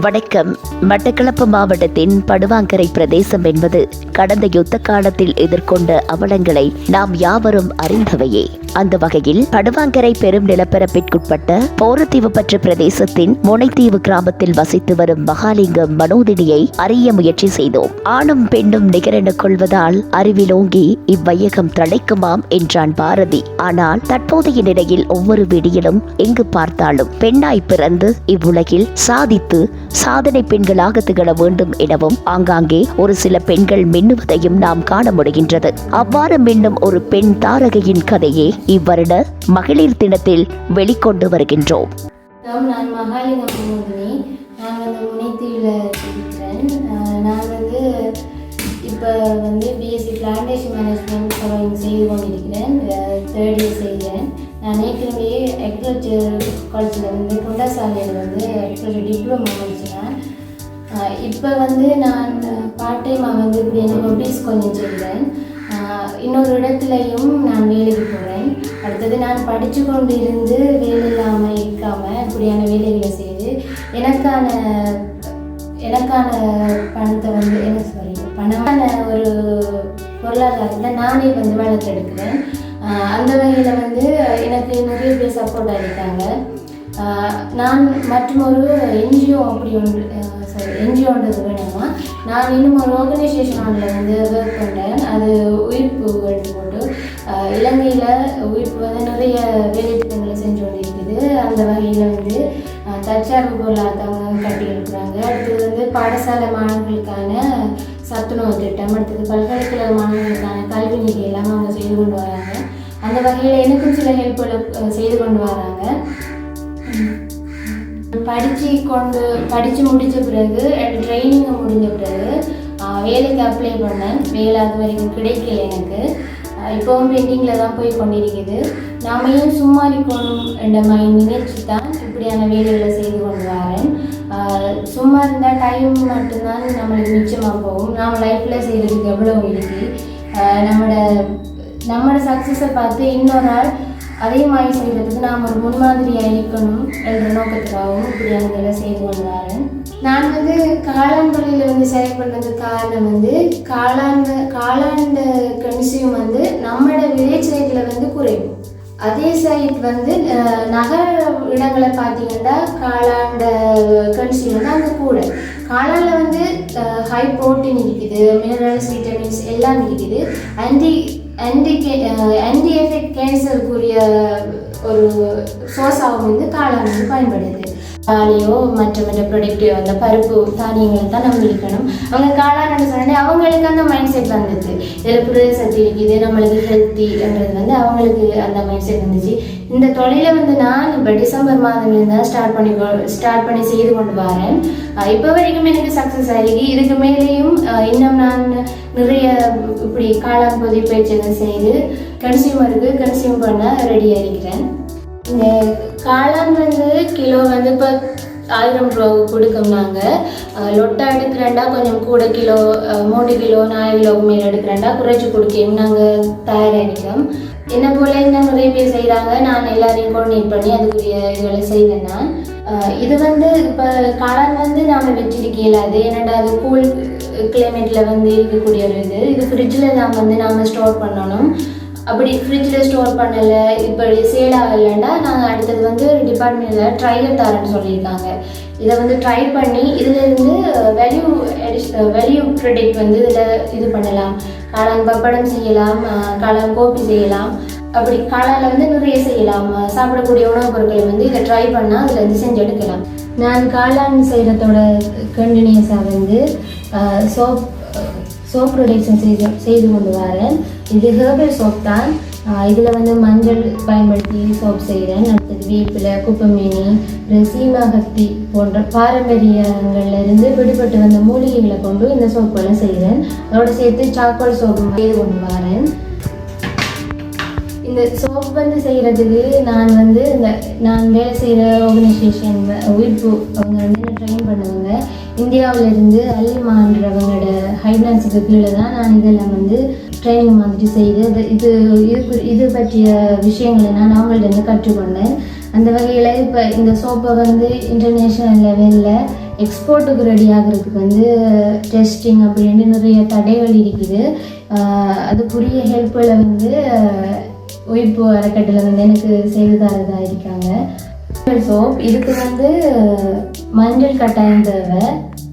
வணக்கம். மட்டக்களப்பு மாவட்டத்தின் படுவாங்கரை பிரதேசம் என்பது கடந்த யுத்த காலத்தில் எதிர்கொண்ட அவலங்களை நாம் யாவரும் அறிந்தவையே. அந்த வகையில் படுவாங்கரை பெரும் நிலப்பரப்பிற்குட்பட்ட போரத்தீவு பற்ற பிரதேசத்தின் முனைத்தீவு கிராமத்தில் வசித்து வரும் மகாலிங்கம் மனோதினியை அறிய முயற்சி செய்தோம். ஆணும் பெண்ணும் நிகரென கொள்வதால் அறிவிலோங்கி இவ்வையகம் தழைக்குமாம் என்றான் பாரதி. ஆனால் தற்போதைய நிலையில் ஒவ்வொரு விடியிலும் எங்கு பார்த்தாலும் பெண்ணாய் பிறந்து இவ்வுலகில் சாதித்து சாதனை பெண்களாக திகழ வேண்டும் எனவும் ஆங்காங்கே ஒரு சில பெண்கள் மின்னுவதையும் நாம் காண முடிகின்றது. அவ்வாறு மின்னும் ஒரு பெண் தாரகையின் கதையே இவ்வருட மகளிர் தினத்தில் வெளிக்கொண்டு வருகின்றோம். நான் மகாலிங்கம் நான் வந்து முனைத்தீவில் இருக்கிறேன். நான் வந்து இப்போ வந்து பிஎஸ்சி பிளான்டேஷன் மேனேஜ்மெண்ட் ஃபாலோயிங் செய்து கொண்டிருக்கிறேன். தேர்ட் இயர் செய்கிறேன். நான் ஏற்கனவே அக்ரிகல்ச்சர் காலேஜில் வந்து குண்டாசாலையில் வந்து அக்ரிகல்ச்சர் டிப்ளமோ முடிச்சினேன் இப்போ வந்து நான் பார்ட் டைமாக வந்து எனக்கு ஹொபீஸ் கொஞ்சம் செய்கிறேன் இன்னொரு இடத்துலையும் நான் வேலைக்கு போகிறேன் அடுத்தது நான் படித்து கொண்டு இருந்து வேலை இல்லாமல் இருக்காமல் இப்படியான வேலைகளை செய்து எனக்கான எனக்கான பணத்தை வந்து என்ன சாரி பணமான ஒரு பொருளாதாரத்தை நானே வந்து வளர்த்தெடுக்கிறேன். அந்த வகையில் வந்து எனக்கு நிறைய பேர் சப்போர்ட் அளித்தாங்க நான் மற்றும் ஒரு என்ஜிஓ அப்படி ஒன்று சாரி என்ஜிஓன்றது வேணுமா. நான் இன்னும் ஒரு ஆர்கனைசேஷன் ஒன்றில் வந்து ஒர்க் பண்ணுறேன் அது உயிர்ப்பு போட்டு இலங்கையில் உயிர்ப்பு வந்து நிறைய வேலை திட்டங்களை செஞ்சு கொண்டிருக்குது. அந்த வகையில் வந்து தற்சார்பு பொருளாதாரம் கட்டி இருக்கிறாங்க அடுத்தது வந்து பாடசாலை மாணவர்களுக்கான சத்துணவு திட்டம் அடுத்தது பல்கலைக்கழக மாணவர்களுக்கான கல்வி நிதி எல்லாம் அவங்க செய்து கொண்டு வராங்க. அந்த வகையில் எனக்கும் சில ஹெல்ப்களை செய்து கொண்டு வராங்க. படித்து கொண்டு படித்து முடித்த பிறகு ட்ரைனிங்கை முடிஞ்ச பிறகு வேலைக்கு அப்ளை பண்ணேன். வேலை அது வரைக்கும் கிடைக்கல எனக்கு. இப்போவும் பெண்டிங்கில் தான் போய் கொண்டிருக்குது. நாம ஏன் சும்மா இருக்கணும் என்ற மைண்ட் நினைச்சு தான் இப்படியான வேலைகளை செய்து கொண்டு வரேன். சும்மா இருந்தால் டைம் மட்டும்தான் நம்மளுக்கு மிச்சமாக போகும். நம்ம லைஃப்பில் செய்கிறதுக்கு எவ்வளோ இருக்குது நம்மளோட நம்மளோட சக்ஸஸை பார்த்து இன்னொரு நாள் அதே மாதிரி செய்கிறதுக்கு நாம் ஒரு முன்மாதிரியாக இருக்கணும் என்ற நோக்கத்துக்காகவும் இப்படியான வேலை செய்து வந்தாரு நான் வந்து காளான்பள்ளியில் வந்து செலக்ட் பண்ணதுக்கு காரணம் வந்து காளான் காளான் கன்சியூம் வந்து நம்மளோட வில்லேஜ் சைடில் வந்து குறையும் அதே சைட் வந்து நகர இடங்களை பார்த்தீங்கன்னா காளாண்ட கன்சியூம் வந்து அங்கே கூட. காளானில் வந்து ஹை புரோட்டீன் இருக்குது மினரல்ஸ் விட்டமின்ஸ் எல்லாம் இருக்குது. ஆன்டி ஆன்டி கே எஃபெக்ட் கேன்சருக்குரிய ஒரு சோர்ஸாகவும் வந்து காளான் வந்து பயன்படுது. பாலையோ மற்ற மற்ற ப்ரொடக்டையோ அந்த பருப்பு தானியங்களை தான் நம்ம இருக்கணும் அவங்க காளான்னு சொன்னே அவங்களுக்கு அந்த மைண்ட் செட் வந்துச்சு. இதில் புரத சக்தி இருக்குது நம்மளுக்கு ஹெல்த்தின்றது வந்து அவங்களுக்கு அந்த மைண்ட் செட் வந்துச்சு. இந்த தொழிலை வந்து நான் இப்போ டிசம்பர் மாதம்லேருந்து ஸ்டார்ட் பண்ணி ஸ்டார்ட் பண்ணி செய்து கொண்டு வரேன். இப்போ வரைக்கும் எனக்கு சக்ஸஸ் ஆகிருக்கு இதுக்கு மேலேயும் இன்னும் நான் நிறைய இப்படி காளான் பொதி பயிற்சிகள் செய்து கன்சியூமருக்கு கன்சியூம் பண்ண ரெடியாக இருக்கிறேன் இந்த காளான் வந்து கிலோ வந்து இப்போ ஆயிரம் ரூபா கொடுக்கும் நாங்கள் லொட்டா எடுக்கிறேன்டா கொஞ்சம் கூட கிலோ மூணு கிலோ நாலு கிலோ மேலே எடுக்கிறேன்டா குறைச்சி கொடுக்கணும் நாங்கள் தயாராகிக்கிறோம் என்ன போல இந்த நிறைய பேர் செய்கிறாங்க நான் எல்லாரையும் கோஆர்டினேட் பண்ணி அதுக்குரிய இதுகளை செய்வேன் நான் இது வந்து இப்போ காளான் வந்து நாம் வச்சிருக்க இயலாது ஏன்னாடா அது கூல் கிளைமேட்டில் வந்து இருக்கக்கூடிய ஒரு இது. இது ஃப்ரிட்ஜில் நாம் வந்து நாம் ஸ்டோர் பண்ணணும். அப்படி ஃப்ரிட்ஜில் ஸ்டோர் பண்ணலை இப்படி சேல் ஆகலைன்னா நாங்கள் அடுத்தது வந்து டிபார்ட்மெண்ட்டில் ட்ரையல் தரேன்னு சொல்லியிருக்காங்க. இதை வந்து ட்ரை பண்ணி இதிலிருந்து வேல்யூ வேல்யூ ப்ரொடக்ட் வந்து இதில் இது பண்ணலாம். காளான் பப்படம் செய்யலாம் காளான் கோப்பி செய்யலாம். அப்படி காளானில் வந்து நிறைய செய்யலாம். சாப்பிடக்கூடிய உணவுப் பொருட்களை வந்து இதை ட்ரை பண்ணால் அதில் வந்து செஞ்சு எடுக்கலாம். நான் காளான் செய்கிறதோட கண்டினியூஸாக வந்து சோப் சோப் ப்ரொடக்ஷன் செய்து செய்து கொண்டு வரேன். இது ஹெர்பல் சோப் தான். இதில் வந்து மஞ்சள் பயன்படுத்தி சோப் செய்கிறேன் அடுத்தது வேப்பிலை குப்பமேனி அப்புறம் சீமாகத்தி போன்ற பாரம்பரியங்கள்ல இருந்து விடுபட்டு வந்த மூலிகைகளை கொண்டு இந்த சோப்பெல்லாம் செய்கிறேன் அதோட சேர்த்து சாக்கோல் சோப்பு செய்து கொண்டு வரேன். இந்த சோப் வந்து செய்கிறதுக்கு நான் வந்து இந்த நான் வேலை செய்கிற ஆர்கனைசேஷன் உயிர்ப்பு அவங்க வந்து என்ன ட்ரெயின் பண்ணுவாங்க. இந்தியாவுல இருந்து அலிமான்றவங்களோட ஹைட்னான்ஸுக்கு கீழே தான் நான் இதெல்லாம் வந்து ட்ரைனிங் மாதிரி செய்து இது இது இது பற்றிய விஷயங்களை நான் அவங்கள்ட்ட இருந்து கற்றுக்கொண்டேன். அந்த வகையில் இப்போ இந்த சோப்பை வந்து இன்டர்நேஷ்னல் லெவலில் எக்ஸ்போர்ட்டுக்கு ரெடி ஆகிறதுக்கு வந்து டெஸ்டிங் அப்படின்ட்டு நிறைய தடைகள் இருக்குது. அதுக்குரிய ஹெல்ப்பில் வந்து உயிர்ப்பு ஒய்ப்பு அறக்கட்டளை வந்து எனக்கு செய்துதாரதா இருக்காங்க. சோப் இதுக்கு வந்து மஞ்சள் கட்டாயம் தேவை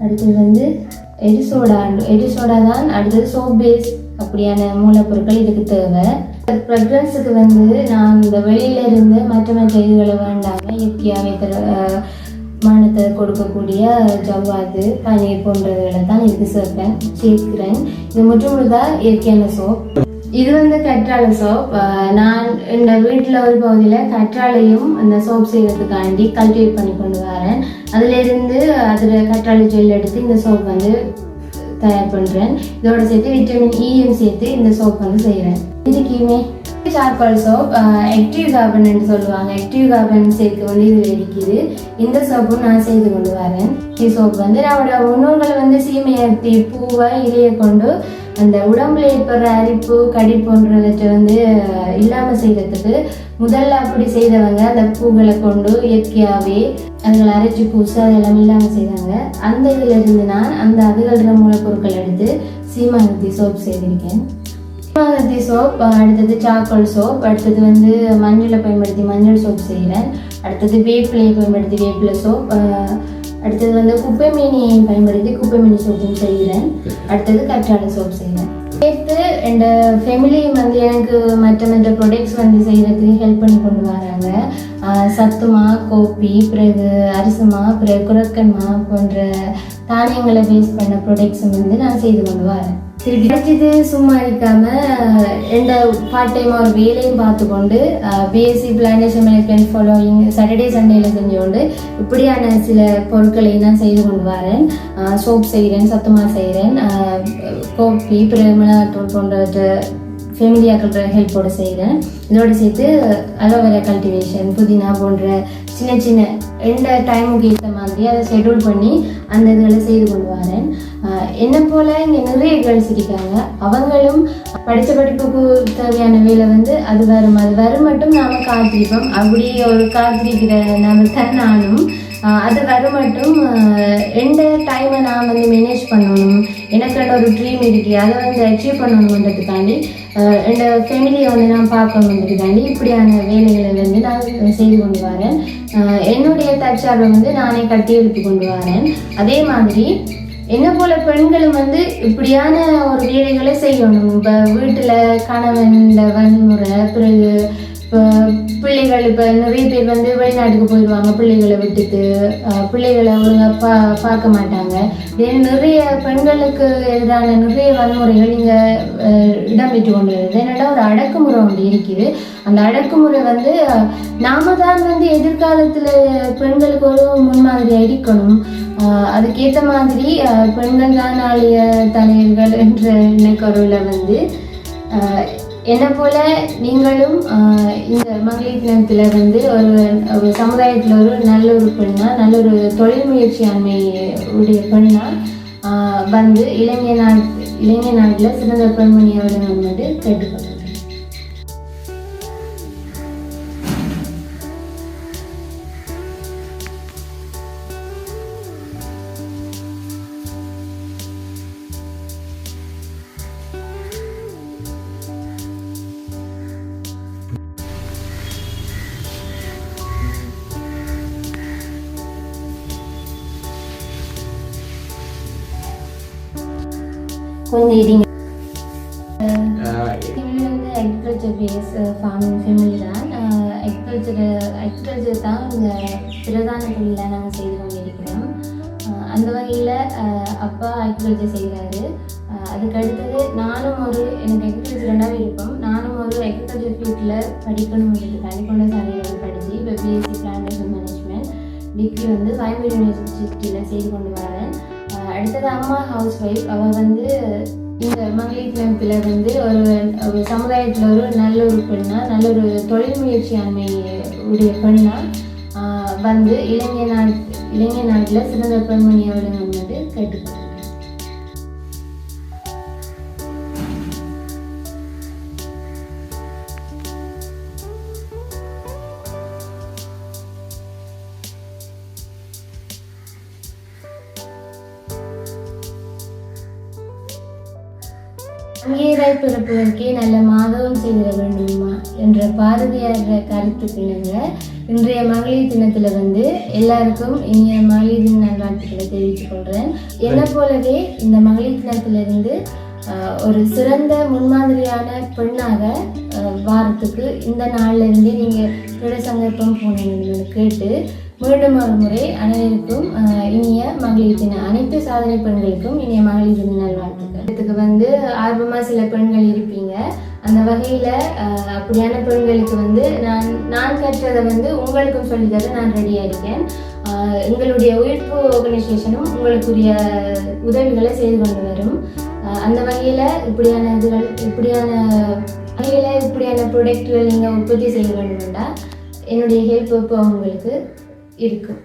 அடுத்தது வந்து எரிசோடா எரிசோடா தான் அடுத்தது சோப் பேஸ் அப்படியான மூலப்பொருட்கள் இதுக்கு தேவை. ப்ரெக்னன்ஸுக்கு வந்து நான் இந்த வெளியில இருந்து மற்ற மற்ற இதுகளை வேண்டாம இயற்கையாகவே தர அஹ், கொடுக்கக்கூடிய ஜவ்வாது பனீர் போன்றதுகளை தான் இதுக்கு சேர்ப்பேன் சேர்க்கிறேன். இது முற்று முழுதாக இயற்கையான சோப் இது வந்து கற்றாழை சோப் நான் இந்த வீட்டில் ஒரு பகுதியில் கற்றாழையும் அந்த சோப் செய்கிறதுக்காண்டி கல்டிவேட் பண்ணி கொண்டு வரேன். அதிலிருந்து அதில் கற்றாழை ஜெல் எடுத்து இந்த சோப் வந்து தயார் பண்ணுறேன் இதோட சேர்த்து விட்டமின் இயும் e சேர்த்து இந்த சோப் வந்து செய்கிறேன் இதுக்குமே சார்பால் சோப் ஆக்டிவ் கார்பன் சொல்லுவாங்க. ஆக்டிவ் கார்பன் சேர்த்து வந்து இது இருக்குது இந்த சோப்பும் நான் செய்து கொண்டு வரேன். இந்த சோப் வந்து நம்மளோட முன்னோர்கள் வந்து சீமையத்தி பூவை இலையை கொண்டு அந்த உடம்புல ஏற்படுற அரிப்பு கடி போன்றவற்றை வந்து இல்லாமல் செய்கிறதுக்கு முதல்ல அப்படி செய்தவங்க அந்த பூக்களை கொண்டு இயற்கையாகவே அதுகளை அரைச்சி பூசு அதெல்லாம் இல்லாமல் செய்தாங்க. அந்த இதில் இருந்து நான் அந்த அதுகள்ற மூலப்பொருட்கள் எடுத்து சீமானத்தி சோப் செய்திருக்கேன். சீமானத்தி சோப் அடுத்தது சாக்கோல் சோப் அடுத்தது வந்து மஞ்சளை பயன்படுத்தி மஞ்சள் சோப் செய்கிறேன் அடுத்தது வேப்பிலையை பயன்படுத்தி வேப்பிலை சோப் அடுத்தது வந்து குப்பை மீனியை பயன்படுத்தி குப்பை மீனி சோப்பும் செய்கிறேன். அடுத்தது கற்றாழை சோப் செய்கிறேன். சேர்த்து என் ஃபேமிலி வந்து எனக்கு மற்ற மற்ற ப்ராடக்ட்ஸ் வந்து செய்கிறதுக்கு ஹெல்ப் பண்ணி கொண்டு வராங்க. சத்துமா கோப்பி பிறகு அரிசமா பிறகு குரக்கன்மா போன்ற தானியங்களை பேஸ் பண்ண ப்ராடக்ட்ஸும் வந்து நான் செய்து கொண்டு வரேன். திருப்பி கிடைச்சது சும்மா இருக்காம எந்த பார்ட் டைம் ஒரு வேலையும் பார்த்துக்கொண்டு BSc plantation management following Saturday சண்டேல செஞ்சோண்டு இப்படியான சில பொருட்களை நான் செய்து கொண்டு வரேன். சோப் செய்கிறேன் சத்துமா செய்கிறேன் கோப்பி பிறகு மிளகாத்தூள் போன்றவற்றை ஃபேமிலியாக்கள ஹெல்ப்போடு செய்கிறேன் இதோடு சேர்த்து அலோவேரா கல்டிவேஷன் புதினா போன்ற சின்ன சின்ன எந்த டைமுக்கு ஏற்ற மாதிரி அதை ஷெட்யூல் பண்ணி அந்த இதுகளை செய்து கொண்டு வரேன். என்னை போல் இங்கே நிறைய கேர்ள்ஸ் இருக்காங்க. அவங்களும் படித்த படிப்புக்கு தேவையான வேலை வந்து அது வரும். அது வரும் மட்டும் நாம் காத்திருப்போம். அப்படி ஒரு காத்திருக்கிற நம்ம தன்னாலும் நானும் அது வர மட்டும் எந்த டைமை நான் வந்து மேனேஜ் பண்ணணும்? எனக்கு ஒரு ட்ரீம் இருக்கு. அதை வந்து அச்சீவ் பண்ணணுன்றதுக்காண்டி தாண்டி என் ஃபேமிலியை வந்து நான் பார்க்கணுன்றதுக்காண்டி இப்படியான வேலைகளை வந்து நான் செய்து கொண்டு வரேன். என்னுடைய தற்சார்பை வந்து நானே கட்டி எழுப்பி கொண்டு வரேன். அதே மாதிரி என்ன போல பெண்களும் வந்து இப்படியான ஒரு வேலைகளை செய்யணும். இப்போ வீட்டில் கணவன் வன்முறை பிறகு இப்போ பிள்ளைகள் இப்போ நிறைய பேர் வந்து வெளிநாட்டுக்கு போயிடுவாங்க பிள்ளைகளை விட்டுட்டு. பிள்ளைகளை ஒழுங்காக பா பார்க்க மாட்டாங்க. ஏன் நிறைய பெண்களுக்கு எதிரான நிறைய வன்முறைகள் இங்கே இடம்பெற்று கொண்டு வருது என்னடா ஒரு அடக்குமுறை ஒன்று இருக்குது. அந்த அடக்குமுறை வந்து நாம தான் வந்து எதிர்காலத்தில் பெண்களுக்கு ஒரு முன்மாதிரியாக இருக்கணும் அதுக்கேற்ற மாதிரி பெண்கள் தான் ஆலய தலைவர்கள் என்ற எண்ணக்கருவில் வந்து என்னை போல நீங்களும் இந்த மகளிர் தினத்தில் வந்து ஒரு ஒரு சமுதாயத்தில் ஒரு நல்ல ஒரு பெண்ணாக நல்ல ஒரு தொழில் முயற்சி உடைய பெண்ணாக வந்து இளைஞர் நாட் இளைஞர் நாட்டில் சிறந்த பெண்மணி அவர்கள் வந்து கேட்டுக்கொள்கிறேன். கொஞ்சம் இருங்க அக்ரிகல்ச்சர் பேஸ் ஃபார்மிங் ஃபேமிலி தான். அக்ரிகல்ச்சர் அக்ரிகல்ச்சர் தான் இந்த பிரதான தொழிலாக நாங்கள் செய்து கொண்டிருக்கிறோம். அந்த வகையில் அப்பா அக்ரிகல்ச்சர் செய்கிறாரு அதுக்கு அடுத்தது நானும் ஒரு எனக்கு அக்ரிகல்ச்சர் ரெண்டாவது விருப்பம் நானும் ஒரு அக்ரிகல்ச்சர் ஃபீல்டில் படிக்கணுன்றதுக்காண்டி கொண்டு சாலையில் படித்து இப்போ பிஎஸ்சி பிளான்டேஷன் மேனேஜ்மெண்ட் டிகிரி வந்து கோயம்பேடு யூனிவர்சிட்டியில் செய்து கொண்டு அஹ் அடுத்தது அம்மா ஹவுஸ் ஒய்ஃப் அவள் வந்து இந்த மகளிர் தினத்தில் வந்து ஒரு ஒரு சமுதாயத்தில் ஒரு நல்ல ஒரு பெண்ணா நல்ல ஒரு தொழில் முயற்சியாண்மை உடைய பெண்ணா வந்து இளைஞர் நாட் இளைஞர் நாட்டில் சிறந்த பெண்மணியோட வந்து கேட்டுக்கொள்கிறேன். இங்கேராய் பிறப்பதற்கே நல்ல மாதவம் செய்திட வேண்டுமா என்ற பாரதியார் கருத்துக்கு இணங்க இன்றைய மகளிர் தினத்தில் வந்து எல்லாருக்கும் இனிய மகளிர் தின நல்வாழ்த்துக்களை தெரிவித்துக் கொள்கிறேன் என்னை போலவே இந்த மகளிர் தினத்திலிருந்து ஒரு சிறந்த முன்மாதிரியான பெண்ணாக வாரத்துக்கு இந்த நாள்ல இருந்தே நீங்கள் சங்கல்பம் போனீங்கன்னு கேட்டு மீண்டும் ஒரு முறை அனைவருக்கும் இனிய மகளிர் தின அனைத்து சாதனை பெண்களுக்கும் இனிய மகளிர் தின நல்வாழ்த்துக்கள். இதுக்கு வந்து ஆர்வமாக சில பெண்கள் இருப்பீங்க. அந்த வகையில் அப்படியான பெண்களுக்கு வந்து நான் நான் கற்றதை வந்து உங்களுக்கும் சொல்லித்தர நான் ரெடியாக இருக்கேன். எங்களுடைய உயிர்ப்பு ஆர்கனைசேஷனும் உங்களுக்குரிய உதவிகளை செய்து கொண்டு வரும். அந்த வகையில் இப்படியான இதுகள் இப்படியான வகையில் இப்படியான ப்ரொடக்ட்கள் நீங்கள் உற்பத்தி செய்ய வேண்டுமெண்டா என்னுடைய ஹெல்ப் இப்போ உங்களுக்கு இருக்கும்